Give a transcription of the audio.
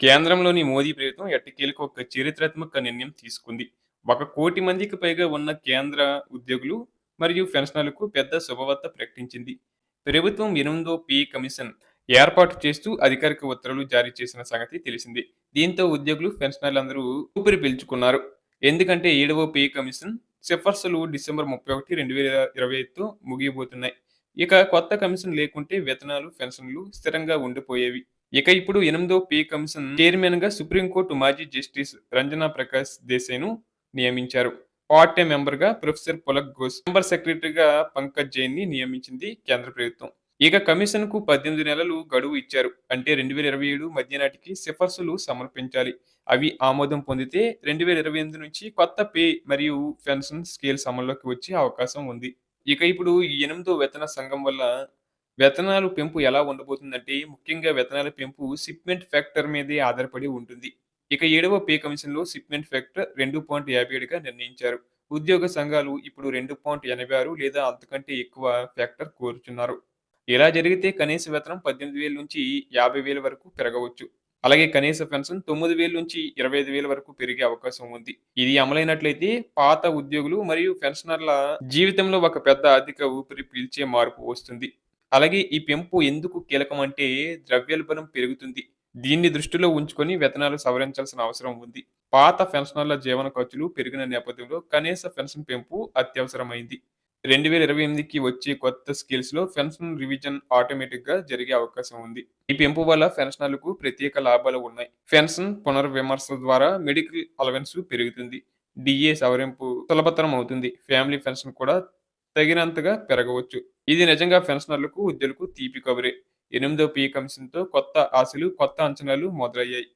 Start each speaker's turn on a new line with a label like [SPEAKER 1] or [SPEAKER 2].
[SPEAKER 1] కేంద్రంలోని మోదీ ప్రభుత్వం ఎట్టకేలకు ఒక చరిత్రాత్మక నిర్ణయం తీసుకుంది. ఒక కోటి మందికి పైగా ఉన్న కేంద్ర ఉద్యోగులు మరియు పెన్షనర్లకు పెద్ద శుభవార్త ప్రకటించింది. ప్రభుత్వం ఎనిమిదో పే కమిషన్ ఏర్పాటు చేస్తూ అధికారిక ఉత్తర్వులు జారీ చేసిన సంగతి తెలిసింది. దీంతో ఉద్యోగులు పెన్షనర్లందరూ ఊపిరి పీల్చుకున్నారు. ఎందుకంటే ఏడవ పే కమిషన్ సిఫార్సులు డిసెంబర్ ముప్పై ఒకటి రెండు వేల ఇరవై ఐదుతో ముగియబోతున్నాయి. ఇక కొత్త కమిషన్ లేకుంటే వేతనాలు పెన్షన్లు స్థిరంగా ఉండిపోయేవి. ఇక ఇప్పుడు ఎనిమిదో పే కమిషన్ చైర్మన్గా సుప్రీంకోర్టు మాజీ జస్టిస్ రంజనా ప్రకాష్ దేశాయ్ను నియమించారు. పార్ట్ టైం మెంబర్గా ప్రొఫెసర్ పొలక్ ఘోష్ మెంబర్ సెక్రటరీగా పంకజ్ జైన్ని నియమించింది కేంద్ర ప్రభుత్వం. ఇక కమిషన్కు పద్దెనిమిది నెలలు గడువు ఇచ్చారు. అంటే రెండు వేల ఇరవై ఏడు మధ్య నాటికి సిఫార్సులు సమర్పించాలి. అవి ఆమోదం పొందితే రెండు వేల ఇరవై ఎనిమిది నుంచి కొత్త పే మరియు పెన్షన్ స్కేల్స్ అమల్లోకి వచ్చే అవకాశం ఉంది. ఇక ఇప్పుడు ఈ ఎనిమిదో వేతన సంఘం వల్ల వేతనాల పెంపు ఎలా ఉండబోతుందంటే ముఖ్యంగా వేతనాల పెంపు సిప్మెంట్ ఫ్యాక్టర్ మీదే ఆధారపడి ఉంటుంది. ఇక ఏడవ పే కమిషన్లో సిప్మెంట్ ఫ్యాక్టర్ రెండు పాయింట్ యాభై ఏడుగా నిర్ణయించారు. ఉద్యోగ సంఘాలు ఇప్పుడు రెండు పాయింట్ ఎనభై ఆరు లేదా అంతకంటే ఎక్కువ ఫ్యాక్టర్ కోరుచున్నారు. ఇలా జరిగితే కనీస వేతనం పద్దెనిమిది వేల నుంచి యాభై వేల వరకు పెరగవచ్చు. అలాగే కనీస పెన్షన్ తొమ్మిది వేల నుంచి ఇరవై ఐదు వేల వరకు పెరిగే అవకాశం ఉంది. ఇది అమలైనట్లయితే పాత ఉద్యోగులు మరియు పెన్షనర్ల జీవితంలో ఒక పెద్ద ఆర్థిక ఊపిరి పీల్చే మార్పు వస్తుంది. అలాగే ఈ పెంపు ఎందుకు కీలకం అంటే ద్రవ్యోల్బణం పెరుగుతుంది. దీన్ని దృష్టిలో ఉంచుకొని వేతనాలు సవరించాల్సిన అవసరం ఉంది. పాత పెన్షనర్ల జీవన ఖర్చులు పెరిగిన నేపథ్యంలో కనీస పెన్షన్ పెంపు అత్యవసరమైంది. రెండు వేల ఇరవై ఎనిమిదికి వచ్చే కొత్త స్కిల్స్లో పెన్షన్ రివిజన్ ఆటోమేటిక్గా జరిగే అవకాశం ఉంది. ఈ పెంపు వల్ల పెన్షనర్లకు ప్రత్యేక లాభాలు ఉన్నాయి. పెన్షన్ పునర్విమర్శ ద్వారా మెడికల్ అలవెన్స్ పెరుగుతుంది. డిఏ సవరింపు సులభతరం అవుతుంది. ఫ్యామిలీ పెన్షన్ కూడా తగినంతగా పెరగవచ్చు. ఇది నిజంగా పెన్షనర్లకు ఉద్యోగులకు తీపి కబురే. ఎనిమిదో పీ కమిషన్తో కొత్త ఆశలు కొత్త అంచనాలు మొదలయ్యాయి.